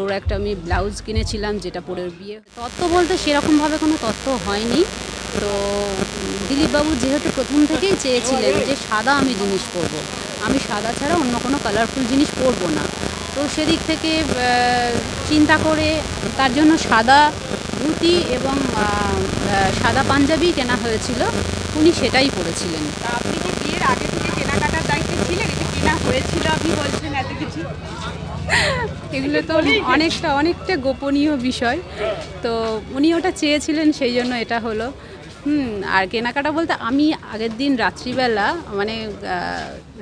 ওর একটা আমি ব্লাউজ কিনেছিলাম, যেটা পরে বিয়ে তত্ত্ব বলতে সেরকমভাবে কোনো তত্ত্ব হয়নি। তো দিলীপবাবু যেহেতু প্রথম থেকেই চেয়েছিলেন যে সাদা আমি জিনিস পরব, আমি সাদা ছাড়া অন্য কোনো কালারফুল জিনিস পরবো না। তো সেদিক থেকে চিন্তা করে তার জন্য সাদা ধুতি এবং সাদা পাঞ্জাবি কেনা হয়েছিল, উনি সেটাই পরেছিলেন। আপনি কি বিয়ের আগে থেকে কেনাকাটার দায়িত্বে ছিলেন এটা কেনা হয়েছিল আপনি বলছেন এত কিছু এগুলো তো অনেকটা অনেকটা গোপনীয় বিষয়। তো উনি ওটা চেয়েছিলেন, সেই জন্য এটা হলো। হুম, আর কেনাকাটা বলতে আমি আগের দিন রাত্রিবেলা মানে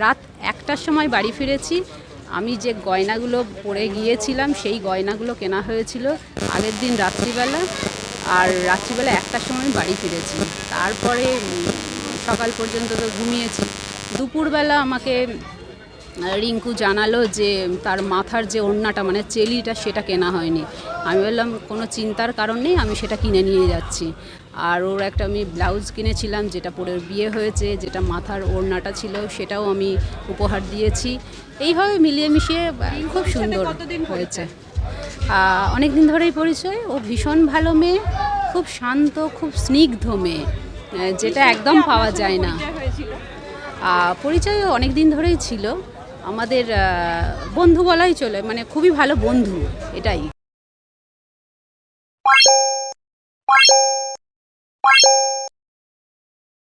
রাত একটার সময় বাড়ি ফিরেছি। আমি যে গয়নাগুলো পরে গিয়েছিলাম, সেই গয়নাগুলো কেনা হয়েছিল আগের দিন রাত্রিবেলা। আর রাত্রিবেলা একটার সময় বাড়ি ফিরেছি। তারপরে সকাল পর্যন্ত তো ঘুমিয়েছি। দুপুরবেলা আমাকে রিঙ্কু জানালো যে তার মাথার যে ওড়নাটা মানে চেলিটা সেটা কেনা হয়নি। আমি বললাম কোনো চিন্তার কারণ নেই আমি সেটা কিনে নিয়ে যাচ্ছি। আর ওর একটা আমি ব্লাউজ কিনেছিলাম যেটা পরে বিয়ে হয়েছে যেটা মাথার ওড়নাটা ছিল সেটাও আমি উপহার দিয়েছি। এইভাবে মিলিয়ে মিশিয়ে খুব সুন্দর হয়েছে। অনেক দিন ধরেই পরিচয়। ও ভীষণ ভালো মেয়ে খুব শান্ত খুব স্নিগ্ধ মেয়ে যেটা একদম পাওয়া যায় না। পরিচয় অনেক দিন ধরেই ছিল। আমাদের বন্ধু বলাই চলে মানে খুবই ভালো বন্ধু এটাই।